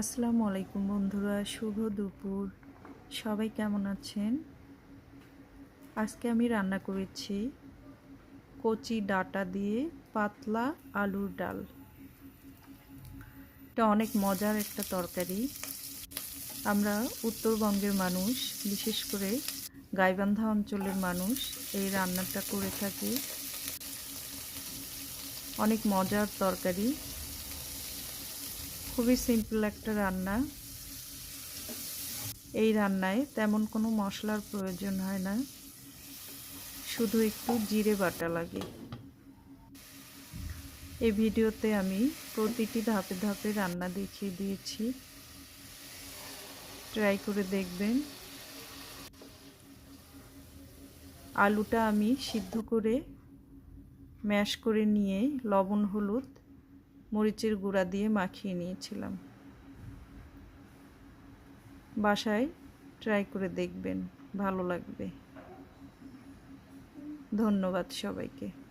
আসসালামু আলাইকুম বন্ধুরা, শুভ দুপুর। সবাই কেমন আছেন? আজকে আমি রান্না করেছি কচি ডাটা দিয়ে পাতলা আলুর ডাল। এটা অনেক মজার একটা তরকারি। আমরা উত্তরবঙ্গের মানুষ, বিশেষ করে গাইবান্ধা অঞ্চলের মানুষ, এই রান্নাটা করে থাকি। অনেক মজার তরকারি। খুবই সিম্পল একটা রান্না। এই রান্নায় তেমন কোনো মশলার প্রয়োজন হয় না। শুধু একটু জিরে বাটা লাগে। এই ভিডিওতে আমি প্রতিটি ধাপে ধাপে রান্না দেখিয়ে দিয়েছি। ট্রাই করে দেখবেন। আলুটা আমি সিদ্ধ করে ম্যাশ করে নিয়ে লবণ, হলুদ মরিচের গুঁড়া দিয়ে মাখিয়ে নিয়েছিলাম। বাসায় ট্রাই করে দেখবেন ভালো লাগবে। ধন্যবাদ সবাইকে।